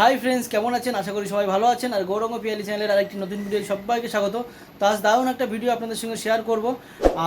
Hi friends কেমন আছেন? আশা করি সবাই ভালো আছেন। আর গৌরঙ্গ পিয়ালি চ্যানেলের আরেকটি নতুন ভিডিও সবাইকে স্বাগত। তো আজ দারুণ একটা ভিডিও আপনাদের সঙ্গে শেয়ার করব।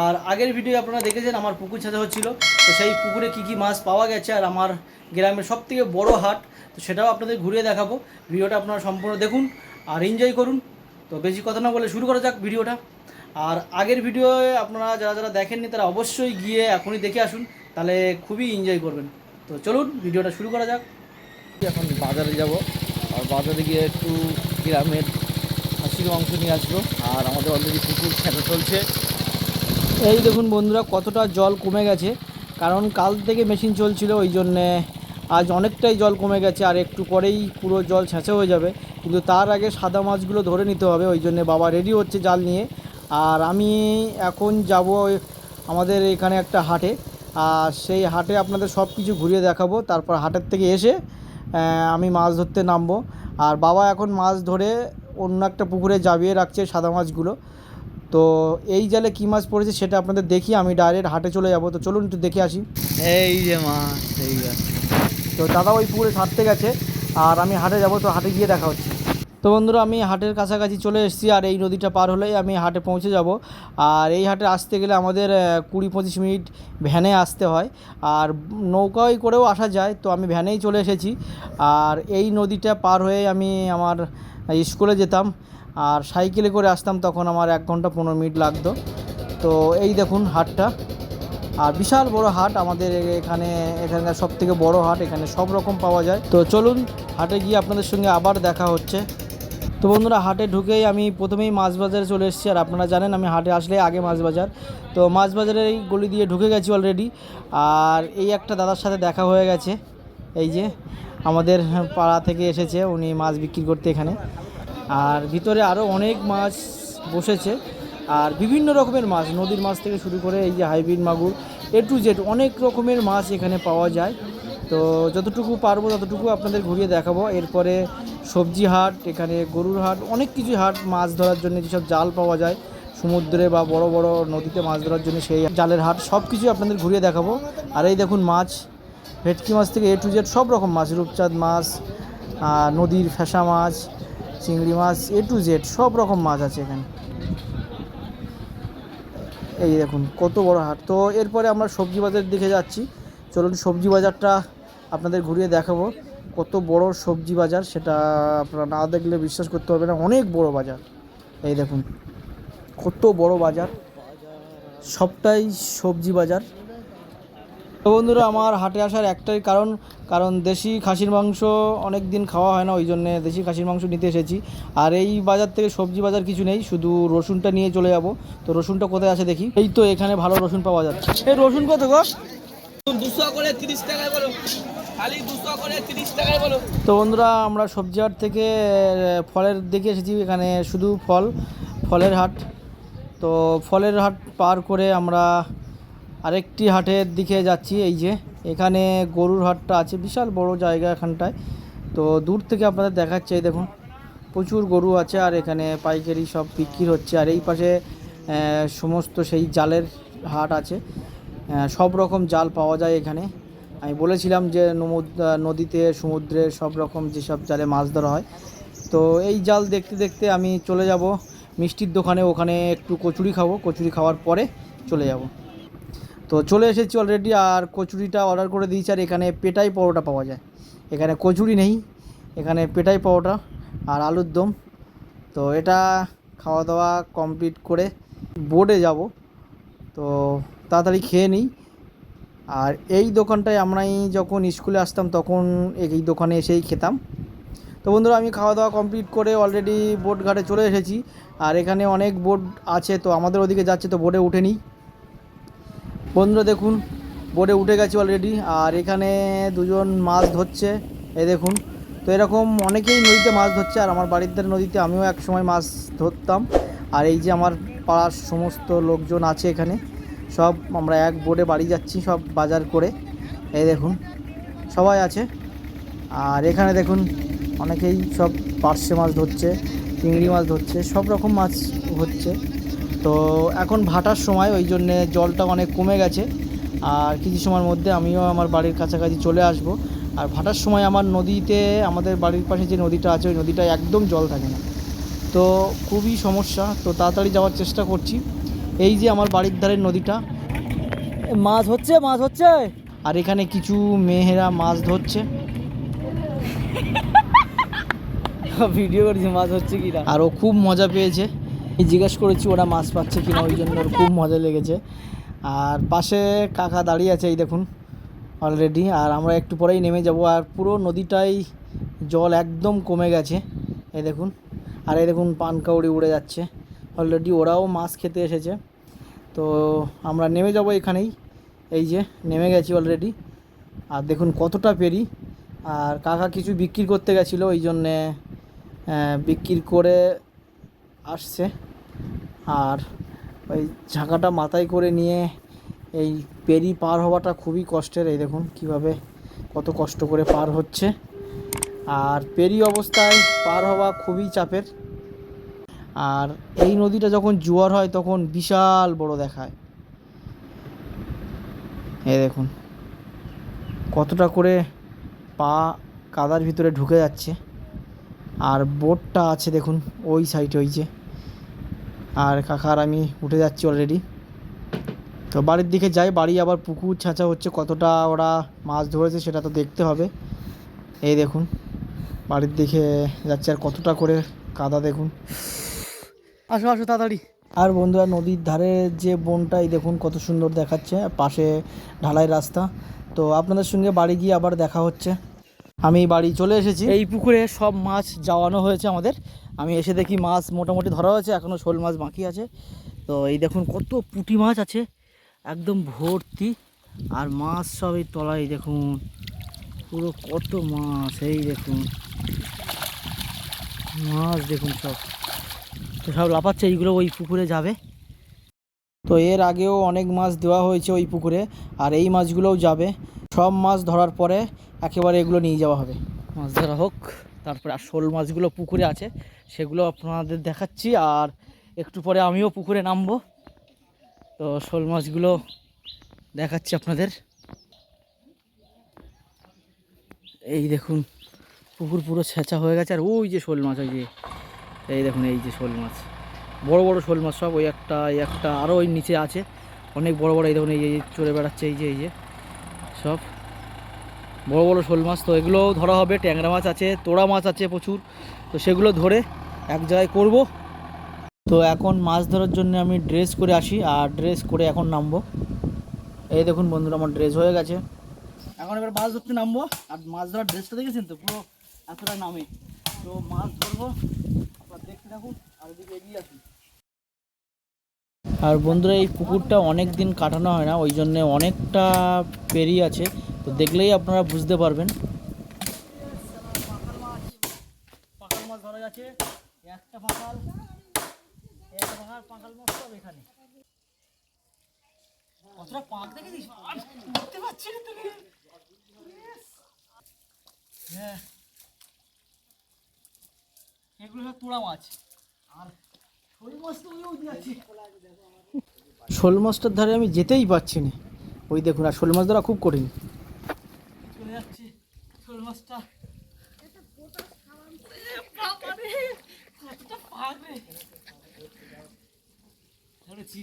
আর আগের ভিডিও আপনারা দেখেছেন, আমার পুকুর ছাদে হচ্ছিল। তো সেই পুকুরে কী কী মাছ পাওয়া গেছে আর আমার গ্রামের সব থেকে বড়ো হাট, তো সেটাও আপনাদের ঘুরিয়ে দেখাবো। ভিডিওটা আপনারা সম্পূর্ণ দেখুন আর এনজয় করুন। তো বেশি কথা না বলে শুরু করা যাক ভিডিওটা আর আগের ভিডিওয়ে আপনারা যারা যারা দেখেননি, তারা অবশ্যই গিয়ে এখনই দেখে আসুন। তাহলে খুবই এনজয় করবেন। তো চলুন ভিডিওটা শুরু করা যাক। এখন বাজারে যাব। আর বাজারে গিয়ে একটু গ্রামের খাসির মাংস নিয়ে আসব। আর আমাদের অলরেডি পুকুর খেতে চলছে। এই দেখুন বন্ধুরা, কতটা জল কমে গেছে। কারণ কাল থেকে মেশিন চলছিল, ওই জন্যে আজ অনেকটাই জল কমে গেছে। আর একটু পরেই পুরো জল ছেঁচে হয়ে যাবে। কিন্তু তার আগে সাদা মাছগুলো ধরে নিতে হবে, ওই জন্যে বাবা রেডি হচ্ছে জাল নিয়ে। আর আমি এখন যাব আমাদের এখানে একটা হাটে। আর সেই হাটে আপনাদের সব কিছু ঘুরিয়ে দেখাবো। তারপর হাটের থেকে এসে আমি মাছ ধরতে নামবো। আর বাবা এখন মাছ ধরে অন্য একটা পুকুরে জাবিয়ে রাখছে সাদা মাছগুলো। তো এই জালে কী মাছ পড়েছে সেটা আপনাদের দেখি আমি ডাইরেক্ট হাটে চলে যাব। তো চলুন একটু দেখে আসি। এই যে মাছ এই তো দাদা ওই পুকুরে ছাড়তে গেছে আর আমি হাটে যাব তো হাটে গিয়ে দেখা হচ্ছে। তো বন্ধুরা, আমি হাটের কাছাকাছি চলে এসেছি আর এই নদীটা পার হলেই আমি হাটে পৌঁছে যাব। আর এই হাটে আসতে গেলে আমাদের কুড়ি পঁচিশ মিনিট ভ্যানে আসতে হয়। আর নৌকায় করেও আসা যায়, তো আমি ভ্যানেই চলে এসেছি। আর এই নদীটা পার হয়ে আমি আমার স্কুলে যেতাম। আর সাইকেলে করে আসতাম, তখন আমার এক ঘণ্টা পনেরো মিনিট লাগতো। তো এই দেখুন হাটটা। আর বিশাল বড় হাট, আমাদের এখানে, এখানকার সব থেকে বড় হাট, এখানে সব রকম পাওয়া যায়। তো চলুন, হাটে গিয়ে আপনাদের সঙ্গে আবার দেখা হচ্ছে। তো বন্ধুরা, হাটে ঢুকেই আমি প্রথমেই মাছ বাজারে চলে এসেছি। আর আপনারা জানেন, আমি হাটে আসলে আগে মাছ বাজার তো মাছ বাজারের এই গলি দিয়ে ঢুকে গেছি অলরেডি আর এই একটা দাদার সাথে দেখা হয়ে গেছে। এই যে, আমাদের পাড়া থেকে এসেছে, উনি মাছ বিক্রি করতে এখানে। আর ভিতরে আরও অনেক মাছ বসেছে। আর বিভিন্ন রকমের মাছ, নদীর মাছ থেকে শুরু করে এই যে হাইব্রিড মাগুর এ টু জেড অনেক রকমের মাছ এখানে পাওয়া যায়। তো যতটুকু পারব ততটুকু আপনাদের ঘুরিয়ে দেখাবো। এরপরে সবজি হাট, এখানে গরুর হাট, অনেক কিছু হাট, মাছ ধরার জন্য যেসব জাল পাওয়া যায়, সমুদ্রে বা বড় বড় নদীতে মাছ ধরার জন্য সেই জালের হাট সব কিছুই আপনাদের ঘুরিয়ে দেখাবো। আর এই দেখুন মাছ, ভেটকি মাছ থেকে এ টু জেড সব রকম মাছ, রূপচাঁদ মাছ নদীর ফ্যাসা মাছ, চিংড়ি মাছ এ টু জেড সব রকম মাছ আছে এখানে। এই দেখুন কত বড় হাট। তো এরপরে আমরা সবজি বাজারের দিকে যাচ্ছি। চলুন সবজি বাজারটা আপনাদের ঘুরিয়ে দেখাবো কত বড় সবজি বাজার সেটা আপনারা না দেখলে বিশ্বাস করতে পারবেন না। অনেক বড় বাজার। এই দেখুন কত বড় বাজার। সবটাই সবজি বাজার। তো বন্ধুরা আমার হাটে আসার একটাই কারণ কারণ দেশি খাসির মাংস অনেক দিন খাওয়া হয় না ওই জন্য দেশি খাসির মাংস নিতে এসেছি। আর এই বাজার থেকে সবজি বাজার কিছু নেই শুধু রসুনটা নিয়ে চলে যাব। তো রসুনটা কোথায় আছে দেখি। এই তো এখানে ভালো রসুন পাওয়া যাচ্ছে। এই রসুন কত গো? দুশো করে তিরিশ টাকায় বলো। তো বন্ধুরা, আমরা সবজি হাট থেকে ফলের দিকে এসেছি। এখানে শুধু ফল, ফলের হাট। তো ফলের হাট পার করে আমরা আরেকটি হাটের দিকে যাচ্ছি। এই যে, এখানে গরুর হাটটা আছে, বিশাল বড় জায়গা এখানটায়। তো দূর থেকে আপনাদের দেখাচ্ছে, এই দেখুন, প্রচুর গরু আছে আর এখানে পাইকারি সব বিক্রি হচ্ছে। আর এই পাশে সমস্ত সেই জালের হাট আছে। সব রকম জাল পাওয়া যায় এখানে। আমি বলেছিলাম যে নদীতে, সমুদ্রে সব রকম যেসব জালে মাছ ধরা হয়। তো এই জাল দেখতে দেখতে আমি চলে যাব মিষ্টির দোকানে, ওখানে একটু কচুরি খাব। কচুরি খাওয়ার পরে চলে যাব। তো চলে এসেছি অলরেডি আর কচুরিটা অর্ডার করে দিয়েছি আর এখানে পেটাই পরোটা পাওয়া যায়। এখানে কচুরি নেই, এখানে পেটাই পরোটা আর আলুর দম। তো এটা খাওয়া দাওয়া কমপ্লিট করে বোর্ডে যাব। তো তাড়াতাড়ি খেয়ে নিই। আর এই দোকানটায় আমরাই যখন স্কুলে আসতাম তখন এই দোকানে এসেই খেতাম। তো বন্ধুরা, আমি খাওয়া দাওয়া কমপ্লিট করে অলরেডি বোট ঘাটে চলে এসেছি। আর এখানে অনেক বোট আছে, তো আমাদের ওদিকে যাচ্ছে, তো বোটে উঠে নিই। বন্ধুরা, দেখুন বোটে উঠে গেছি অলরেডি আর এখানে দুজন মাছ ধরছে, এই দেখুন। তো এরকম অনেকেই নদীতে মাছ ধরছে, আর আমার ধারে নদীতে আমিও এক সময় মাছ ধরতাম। আর এই যে আমার পাড়ার সমস্ত লোকজন আছে এখানে সব আমরা এক বোটে বাড়ি যাচ্ছি সব বাজার করে। এই দেখুন, সবাই আছে। আর এখানে দেখুন, অনেকেই সব পার্শে মাছ ধরছে, চিংড়ি মাছ ধরছে, সব রকম মাছ হচ্ছে। তো এখন ভাটার সময়, ওই জন্যে জলটা অনেক কমে গেছে। আর কিছু সময়ের মধ্যে আমিও আমার বাড়ির কাছাকাছি চলে আসব। আর ভাটার সময় আমার নদীতে, আমাদের বাড়ির পাশে যে নদীটা আছে, ওই নদীটা একদম জল থাকে না। তো খুবই সমস্যা। তো তাড়াতাড়ি যাওয়ার চেষ্টা করছি। এই যে আমার বাড়ির ধারের নদীটা। মাছ হচ্ছে মাছ হচ্ছে? আর এখানে কিছু মেয়েরা মাছ ধরছে। ভিডিও করছি মাছ হচ্ছে কি না আর ও খুব মজা পেয়েছে। জিজ্ঞেস করেছি ওরা মাছ পাচ্ছে কিনা ওই জন্য ওর খুব মজা লেগেছে। আর পাশে কাকা দাঁড়িয়ে আছে এই দেখুন অলরেডি আর আমরা একটু পরেই নেমে যাব আর পুরো নদীটাই জল একদম কমে গেছে এই দেখুন। আর এই দেখুন পানকাউড়ি উড়ে যাচ্ছে। অলরেডি ওরাও মাছ খেতে এসেছে। তো আমরা নেমে যাব এখানেই। এই যে, নেমে গেছি অলরেডি আর দেখুন কতটা পেরি। আর কাকা কিছু বিক্রি করতে গেছিল ওই জন্যে বিক্রি করে আসছে। আর ওই ঝাঁকাটা মাথায় করে নিয়ে এই পেরি পার হওয়াটা খুবই কষ্টের, এই দেখুন কীভাবে কত কষ্ট করে পার হচ্ছে। আর পেরি অবস্থায় পার হওয়া খুবই চাপের। আর এই নদীটা যখন জোয়ার হয়, তখন বিশাল বড় দেখায়। এই দেখুন, কতটা করে পা কাদার ভিতরে ঢুকে যাচ্ছে। আর বোটটা আছে দেখুন, ওই সাইডে ওই যে। আর কাকার, আমি উঠে যাচ্ছি অলরেডি তো বাড়ির দিকে যাই, বাড়ি আবার পুকুর ছাঁচা হচ্ছে, কতটা ওরা মাছ ধরেছে সেটা তো দেখতে হবে। এই দেখুন, বাড়ির দিকে যাচ্ছে আর কতটা করে কাদা দেখুন। আসো আসো তাড়াতাড়ি। আর বন্ধুরা নদীর ধারে যে বনটাই দেখুন কত সুন্দর দেখাচ্ছে। পাশে ঢালাই রাস্তা। তো আপনাদের সঙ্গে বাড়ি গিয়ে আবার দেখা হচ্ছে। আমি বাড়ি চলে এসেছি। এই পুকুরে সব মাছ যাওয়ানো হয়েছে আমাদের। আমি এসে দেখি মাছ মোটামুটি ধরা হয়েছে এখনও শোল মাছ বাকি আছে। তো এই দেখুন কত পুঁটি মাছ আছে। একদম ভর্তি। আর মাছ সব এই তলায় দেখুন পুরো কত মাছ এই দেখুন। মাছ দেখুন সব। তো সব লাফাচ্ছে, এইগুলো ওই পুকুরে যাবে। তো এর আগেও অনেক মাছ দেওয়া হয়েছে ওই পুকুরে, আর এই মাছগুলোও যাবে। সব মাছ ধরার পরে একেবারে এগুলো নিয়ে যাওয়া হবে। মাছ ধরা হোক, তারপরে আর শোল মাছগুলো পুকুরে আছে, সেগুলো আপনাদের দেখাচ্ছি, আর একটু পরে আমিও পুকুরে নামবো। তো শোল মাছগুলো দেখাচ্ছি আপনাদের। এই দেখুন, পুকুর পুরো ছেঁচা হয়ে গেছে, আর ওই যে শোল মাছ, ওই যে এই দেখুন, এই যে শোল মাছ। বড় বড় শোল মাছ সব, ওই একটা, এই একটা আরও ওই নিচে আছে। অনেক বড় বড়, এই দেখুন, এই যে চড়ে বেড়াচ্ছে, এই যে এই যে। সব বড় বড় শোল মাছ। তো এগুলোও ধরা হবে, ট্যাংরা মাছ আছে, তোড়া মাছ আছে প্রচুর। তো সেগুলো ধরে এক জায়গায় করব। তো এখন মাছ ধরার জন্য আমি ড্রেস করে আসি, আর ড্রেস করে এখন নামবো। এই দেখুন বন্ধুরা, আমার ড্রেস হয়ে গেছে। এখন এবার মাছ ধরতে নামবো, আর মাছ ধরার ড্রেসটা দেখেছেন তো? পুরো এতটা নামে। তো মাছ ধরবো। থাকুন আর এদিকে এগিয়ে আসুন আর বন্ধুরা এই পুকুরটা অনেক দিন কাটানো হয় না ওই জন্যে অনেকটা পেরিয়ে আছে। তো দেখলেই আপনারা বুঝতে পারবেন। পাকাল মাছ ধরা যাচ্ছে একটা পাকাল একটা পাকাল পাকাল মাছ সব এখানে। কতটা পাক দেখেছিস? আর পারছি না তুমি হ্যাঁ। এগুলো সব তোড়া মাছ। শোল মাছটার ধারে আমি যেতেই পারছি না। ওই দেখুন, আর শোল মাছ ধরা খুব কঠিন। চলে যাচ্ছে শোল মাছটা। ধরেছি।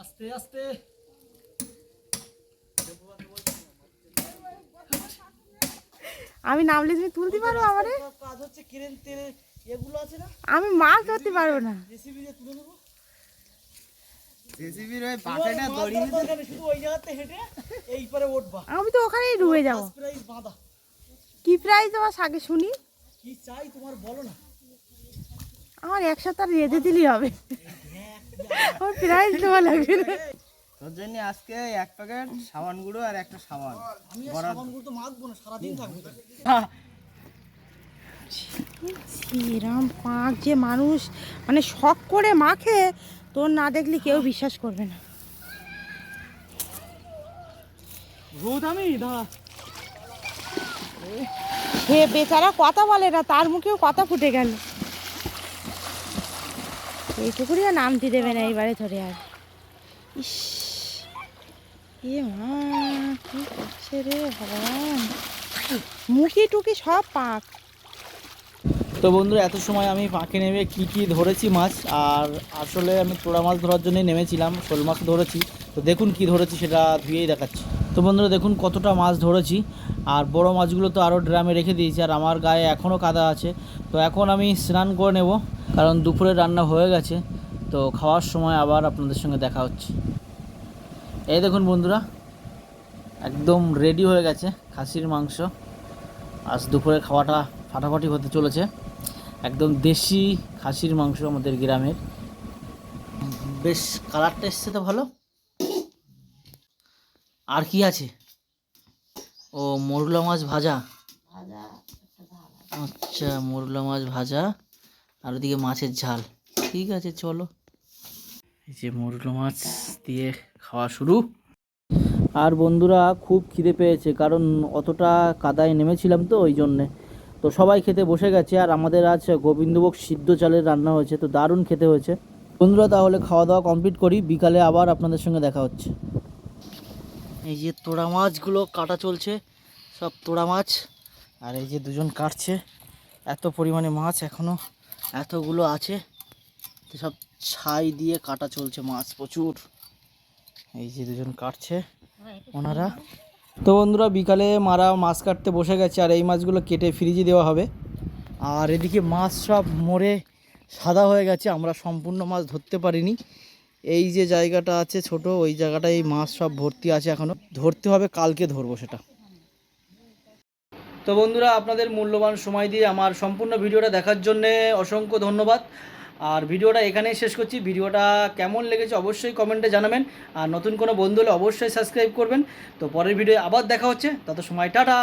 আস্তে আস্তে। আমি নামলে তুমি তুলতে পারো আমারে? কাজ হচ্ছে কিরেন তেলে এগুলো আছে না? আমি মাছ ধরতে পারব না। জেসিবি দিয়ে তুলে নেব। জেসিবির ওই বাকেটা দড়ি শুধু ওই জায়গাতে হেঁটে এই পারে উঠবা আমি তো ওখানেই ডুবে যাব। প্রাইস বাঁধা। কি প্রাইস তোমার আগে শুনি? কি চাই তোমার বলো না। আমার এক সপ্তাহ রেঁধে দিলেই হবে। আমার প্রাইস দেওয়া লাগবে না। তোর জন্য আজকে এক প্যাকেট সাবান গুঁড়ো আর একটা সাবান। আমি আর সাবানগুলো তো মাখবো না সারাদিন থাকবে। পাঁক যে মানুষ মানে শখ করে মাখে তোর না দেখলে কেউ বিশ্বাস করবে না। রোদ আমি সে বেচারা কথা বলে না তার মুখেও কথা ফুটে গেল। এইটুকুনি আর নামতে দেবে না এইবারে ধরে আর। ইস। মুখি টুকি সব পাক তো বন্ধুরা এত সময় আমি পাঁকে নেমে কি কি ধরেছি মাছ, আর আসলে আমি তোড়া মাছ ধরার জন্যই নেমেছিলাম, শোল মাছ ধরেছি। তো দেখুন কি ধরেছি সেটা ধুয়েই দেখাচ্ছি। তো বন্ধুরা, দেখুন কতটা মাছ ধরেছি, আর বড় মাছগুলো তো আরও ড্রামে রেখে দিয়েছি, আর আমার গায়ে এখনও কাদা আছে। তো এখন আমি স্নান করে নেব, কারণ দুপুরে রান্না হয়ে গেছে। তো খাওয়ার সময় আবার আপনাদের সঙ্গে দেখা হচ্ছে। এই দেখুন বন্ধুরা একদম রেডি হয়ে গেছে খাসির মাংস। আজ দুপুরে খাওয়াটা ফাটাফাটি হতে চলেছে। একদম দেশি খাসির মাংস আমাদের গ্রামের। বেশ কালারটা এসছে তো ভালো। আর কি আছে? ও মোরলা মাছ ভাজা। আচ্ছা মোরলা মাছ ভাজা। আর ওদিকে মাছের ঝাল। ঠিক আছে চলো। এই যে মোরলা মাছ দিয়ে খাওয়া শুরু। আর বন্ধুরা খুব খিদে পেয়েছে কারণ অতটা কাদায় নেমেছিলাম তো ওই জন্যে। তো সবাই খেতে বসে গেছে আর আমাদের আজ গোবিন্দভোগ সিদ্ধ চালের রান্না হয়েছে তো দারুণ খেতে হয়েছে। বন্ধুরা তাহলে খাওয়া দাওয়া কমপ্লিট করি বিকালে আবার আপনাদের সঙ্গে দেখা হচ্ছে। এই যে তোড়া মাছগুলো কাটা চলছে সব তোড়া মাছ আর এই যে দুজন কাটছে। এত পরিমাণে মাছ এখনও এতগুলো আছে সব ছাই দিয়ে কাটা চলছে মাছ প্রচুর। এই যে দুজন কাটছে ওনারা। তো বন্ধুরা বিকালে মারা মাছ কাটতে বসে গেছে আর এই মাছগুলো কেটে ফ্রিজে দেওয়া হবে। আর এদিকে মাছ সব মরে সাদা হয়ে গেছে আমরা সম্পূর্ণ মাছ ধরতে পারিনি। এই যে জায়গাটা আছে ছোট ওই জায়গাটায় এই মাছ সব ভর্তি আছে এখনও ধরতে হবে কালকে ধরবো সেটা। তো বন্ধুরা আপনাদের মূল্যবান সময় দিয়ে আমার সম্পূর্ণ ভিডিওটা দেখার জন্যে অসংখ্য ধন্যবাদ। আর ভিডিওটা এখানেই শেষ করছি। ভিডিওটা কেমন লেগেছে অবশ্যই কমেন্টে জানাবেন। আর নতুন কোনো বন্ধু হলে অবশ্যই সাবস্ক্রাইব করবেন। তো পরের ভিডিও আবার দেখা হচ্ছে। তত সময়, টাটা!